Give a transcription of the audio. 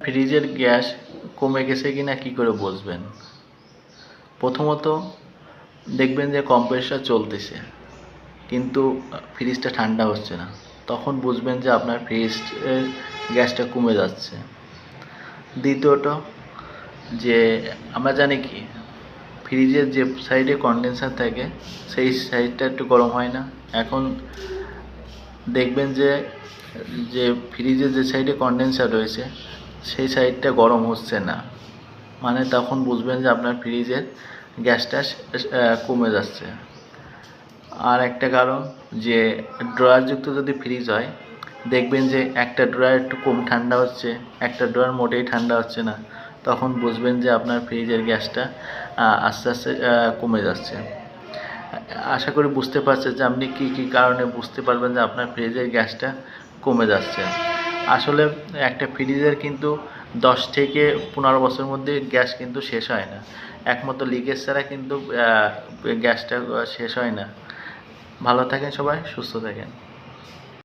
ফ্রিজের গ্যাস কমে গেছে কিনা কি করে বুঝবেন? প্রথমত, দেখবেন যে কম্প্রেসার চলতেছে, কিন্তু ফ্রিজটা ঠান্ডা হচ্ছে না। তখন বুঝবেন যে আপনার ফ্রিজের গ্যাসটা কমে যাচ্ছে। দ্বিতীয়ত, যে আমরা জানি কি, ফ্রিজের যে সাইডে কন্ডেন্সার থাকে, সেই সাইডটা একটু গরম হয় না। এখন দেখবেন যে যে ফ্রিজের যে সাইডে কন্ডেন্সার রয়েছে সেই সাইডটা গরম হচ্ছে না। মানে তখন বুঝবেন যে আপনার ফ্রিজের গ্যাসটা কমে যাচ্ছে। আর একটা কারণ যে ড্রয়ারযুক্ত যদি ফ্রিজ হয়, দেখবেন যে একটা ড্রয়ার একটু কম ঠান্ডা হচ্ছে, একটা ড্রয়ার মোটেই ঠান্ডা হচ্ছে না। তখন বুঝবেন যে আপনার ফ্রিজের গ্যাসটা আস্তে আস্তে কমে যাচ্ছে। আশা করি বুঝতে পারছেন যে আপনি কী কী কারণে বুঝতে পারবেন যে আপনার ফ্রিজের গ্যাসটা কমে যাচ্ছে। আসলে একটা ফ্রিজের কিন্তু দশ থেকে পনেরো বছরের মধ্যে গ্যাস কিন্তু শেষ হয় না। একমাত্র লিকেজ ছাড়া কিন্তু গ্যাসটা শেষ হয় না। ভালো থাকেন সবাই, সুস্থ থাকেন।